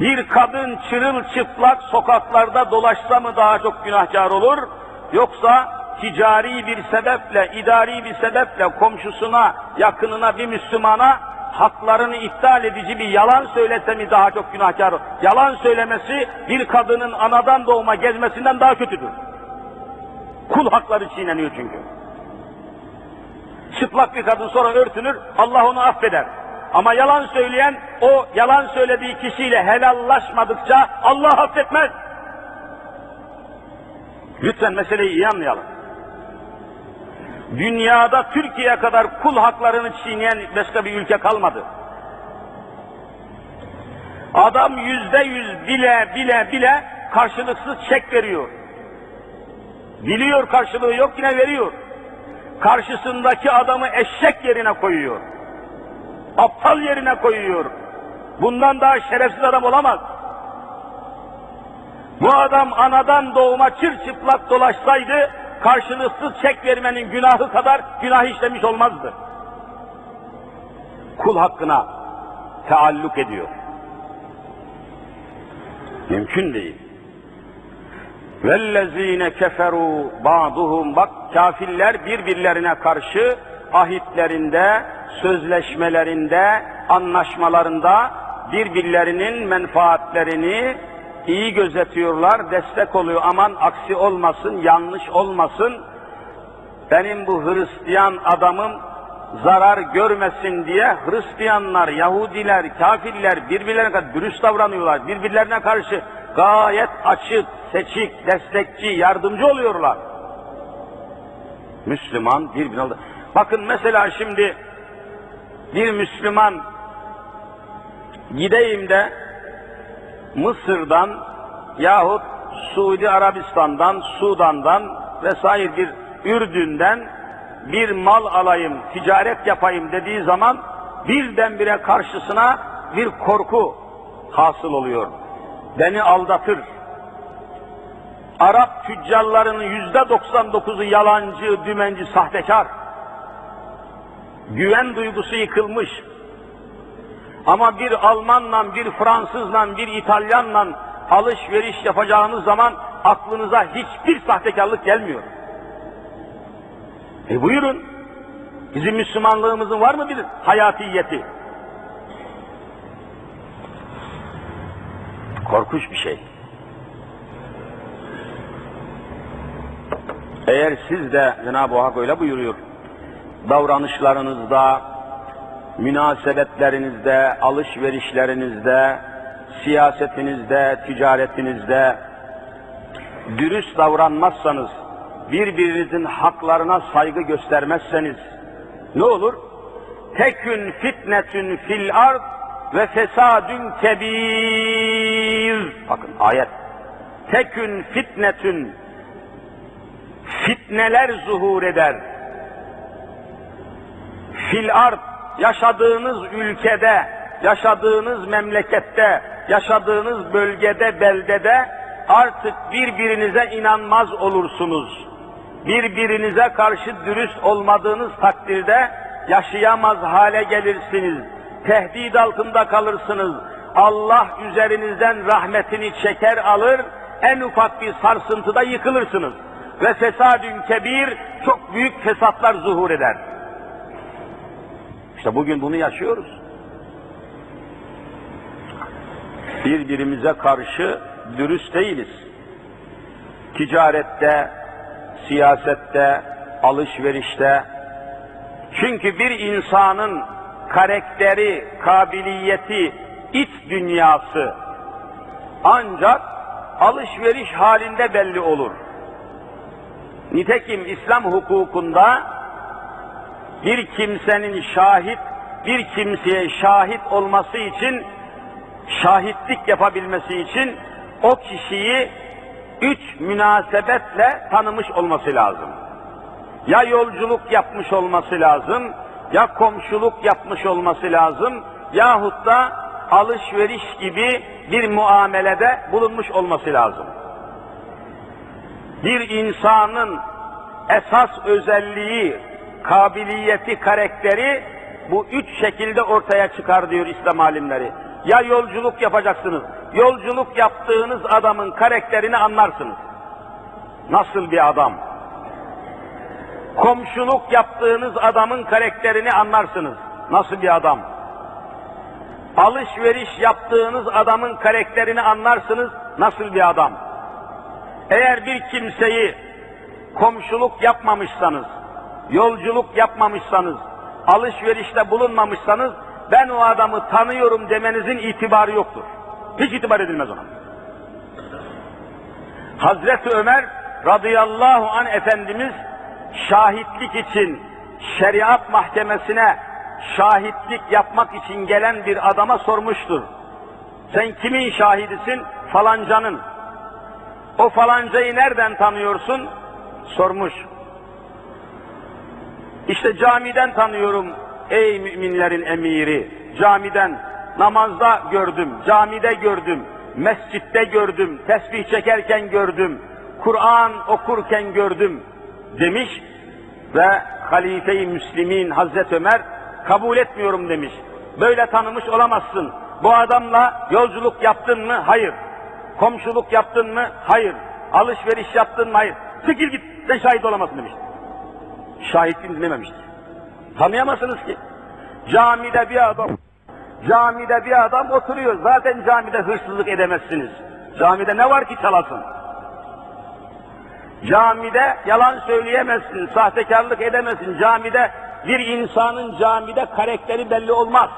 Bir kadın çırılçıplak sokaklarda dolaşsa mı daha çok günahkar olur? Yoksa ticari bir sebeple, idari bir sebeple komşusuna, yakınına, bir Müslümana haklarını iptal edici bir yalan söylese mi daha çok günahkar olur? Yalan söylemesi bir kadının anadan doğma gezmesinden daha kötüdür. Kul hakları çiğneniyor çünkü. Çıplak bir kadın sonra örtünür, Allah onu affeder. Ama yalan söyleyen, o yalan söylediği kişiyle helallaşmadıkça Allah affetmez. Lütfen meseleyi iyi anlayalım. Dünyada Türkiye kadar kul haklarını çiğneyen başka bir ülke kalmadı. Adam yüzde yüz bile bile bile karşılıksız çek veriyor. Biliyor karşılığı yok yine veriyor. Karşısındaki adamı eşek yerine koyuyor. Aptal yerine koyuyor. Bundan daha şerefsiz adam olamaz. Bu adam anadan doğma çırçıplak dolaşsaydı karşılıksız çek vermenin günahı kadar günah işlemiş olmazdı. Kul hakkına taalluk ediyor. Mümkün değil. Vellezine keferu ba'duhum bak kafirler birbirlerine karşı ahitlerinde, sözleşmelerinde, anlaşmalarında birbirlerinin menfaatlerini iyi gözetiyorlar, destek oluyor. Aman aksi olmasın, yanlış olmasın. Benim bu Hristiyan adamım zarar görmesin diye Hristiyanlar, Yahudiler, kafirler birbirlerine karşı dürüst davranıyorlar. Birbirlerine karşı gayet açık, seçik, destekçi, yardımcı oluyorlar. Müslüman birbirine... Bakın mesela şimdi bir Müslüman gideyim de Mısır'dan yahut Suudi Arabistan'dan, Sudan'dan vesaire bir Ürdün'den bir mal alayım, ticaret yapayım dediği zaman birdenbire karşısına bir korku hasıl oluyor. Beni aldatır. Arap tüccarlarının yüzde 99'u yalancı, dümenci, sahtekar. Güven duygusu yıkılmış. Ama bir Almanla, bir Fransızla, bir İtalyanla alışveriş yapacağınız zaman aklınıza hiçbir sahtekarlık gelmiyor. E buyurun. Bizim Müslümanlığımızın var mı bir hayatiyeti? Korkunç bir şey. Eğer siz de Cenab-ı Hak öyle buyuruyor, davranışlarınızda, münasebetlerinizde, alışverişlerinizde, siyasetinizde, ticaretinizde dürüst davranmazsanız, birbirinizin haklarına saygı göstermezseniz ne olur? Tekün fitnetün fil ard ve fesadün kebir. Bakın ayet. Tekün fitnetün fitneler zuhur eder. Fil ard yaşadığınız ülkede, yaşadığınız memlekette, yaşadığınız bölgede, beldede artık birbirinize inanmaz olursunuz. Birbirinize karşı dürüst olmadığınız takdirde yaşayamaz hale gelirsiniz. Tehdit altında kalırsınız. Allah üzerinizden rahmetini çeker alır, en ufak bir sarsıntıda yıkılırsınız. Ve fesadün kebir, çok büyük fesatlar zuhur eder. İşte bugün bunu yaşıyoruz. Birbirimize karşı dürüst değiliz. Ticarette, siyasette, alışverişte. Çünkü bir insanın karakteri, kabiliyeti, iç dünyası ancak alışveriş halinde belli olur. Nitekim İslam hukukunda bir kimsenin şahit, bir kimseye şahit olması için, şahitlik yapabilmesi için o kişiyi üç münasebetle tanımış olması lazım. Ya yolculuk yapmış olması lazım, ya komşuluk yapmış olması lazım, yahut da alışveriş gibi bir muamelede bulunmuş olması lazım. Bir insanın esas özelliği, kabiliyeti, karakteri bu üç şekilde ortaya çıkar diyor İslam alimleri. ya yolculuk yapacaksınız. Yolculuk yaptığınız adamın karakterini anlarsınız. Nasıl bir adam? Komşuluk yaptığınız adamın karakterini anlarsınız. Nasıl bir adam? Alışveriş yaptığınız adamın karakterini anlarsınız. Nasıl bir adam? Eğer bir kimseyi komşuluk yapmamışsanız, yolculuk yapmamışsanız, alışverişte bulunmamışsanız ben o adamı tanıyorum demenizin itibarı yoktur. Hiç itibar edilmez ona. Hazreti Ömer radıyallahu an Efendimiz şahitlik için şeriat mahkemesine şahitlik yapmak için gelen bir adama sormuştur. Sen kimin şahidisin? Falancanın. O falancayı nereden tanıyorsun? Sormuş. İşte camiden tanıyorum ey müminlerin emiri. Camiden, namazda gördüm, camide gördüm, mescitte gördüm, tesbih çekerken gördüm, Kur'an okurken gördüm demiş ve Halife-i Müslimin Hazreti Ömer kabul etmiyorum demiş. Böyle tanımış olamazsın. Bu adamla yolculuk yaptın mı? Hayır. Komşuluk yaptın mı? Hayır. Alışveriş yaptın mı? Hayır. Çekil git, sen şahit olamazsın demiş. Şahitliğini dinlememiştir. Tanıyamazsınız ki. Camide bir adam, camide bir adam oturuyor. Zaten camide hırsızlık edemezsiniz. Camide ne var ki çalasın? Camide yalan söyleyemezsin, sahtekarlık edemezsin. Camide bir insanın camide karakteri belli olmaz.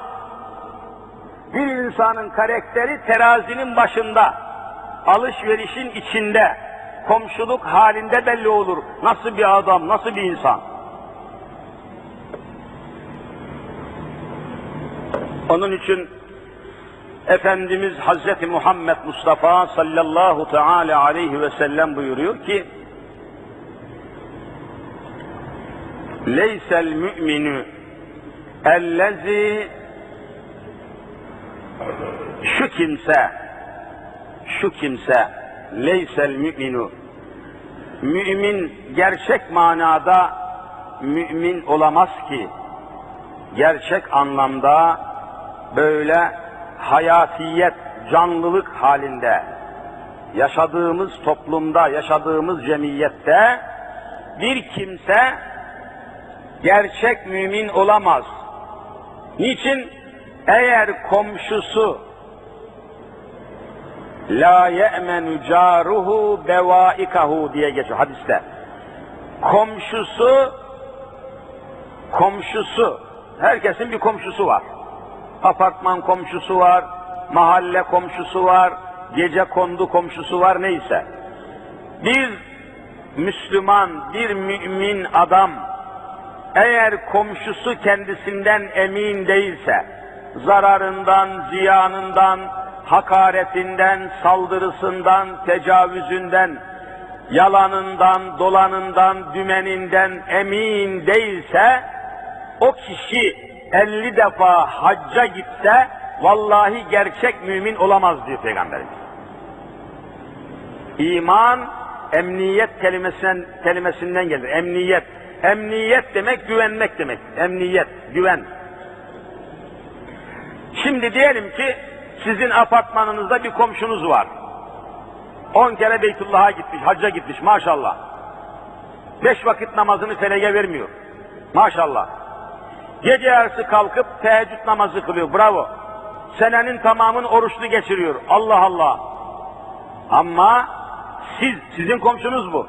Bir insanın karakteri terazinin başında, alışverişin içinde, komşuluk halinde belli olur. Nasıl bir adam, nasıl bir insan? Onun için Efendimiz Hazreti Muhammed Mustafa sallallahu teala aleyhi ve sellem buyuruyor ki Leysel müminü ellezi şu kimse şu kimse leysel müminu mümin gerçek manada mümin olamaz ki gerçek anlamda böyle hayatiyet, canlılık halinde yaşadığımız toplumda, yaşadığımız cemiyette bir kimse gerçek mümin olamaz. Niçin? Eğer komşusu la ye'menu caruhu bevaikahu diye geçiyor hadiste. Komşusu komşusu herkesin bir komşusu var. Apartman komşusu var, mahalle komşusu var, gece kondu komşusu var neyse. Bir Müslüman, bir mümin adam eğer komşusu kendisinden emin değilse, zararından, ziyanından, hakaretinden, saldırısından, tecavüzünden, yalanından, dolanından, dümeninden emin değilse, o kişi 50 defa hacca gitse, vallahi gerçek mümin olamaz diyor Peygamberimiz. İman, emniyet kelimesinden, kelimesinden gelir. Emniyet. Emniyet demek güvenmek demek. Emniyet, güven. Şimdi diyelim ki sizin apartmanınızda bir komşunuz var. On kere Beytullah'a gitmiş, hacca gitmiş maşallah. Beş vakit namazını felege vermiyor. Maşallah. Gece yarısı kalkıp teheccüd namazı kılıyor. Bravo. Senenin tamamını oruçlu geçiriyor. Allah Allah. Ama siz, sizin komşunuz bu.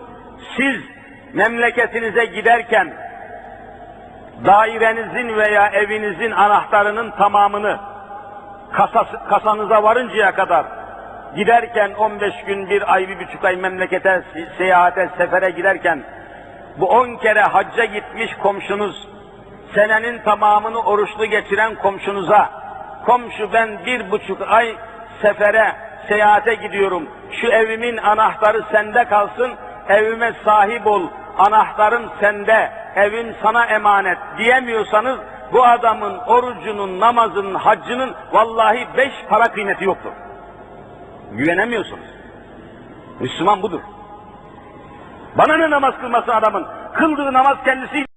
Siz memleketinize giderken dairenizin veya evinizin anahtarının tamamını kasası, kasanıza varıncaya kadar giderken 15 gün, bir ay, bir buçuk ay memlekete, seyahate, sefere giderken bu 10 kere hacca gitmiş komşunuz, senenin tamamını oruçlu geçiren komşunuza, komşu ben bir buçuk ay sefere, seyahate gidiyorum, şu evimin anahtarı sende kalsın, evime sahip ol, anahtarım sende, evim sana emanet diyemiyorsanız, bu adamın orucunun, namazının, haccının vallahi beş para kıymeti yoktur. Güvenemiyorsunuz. Müslüman budur. Bana ne namaz kılması adamın? Kıldığı namaz kendisi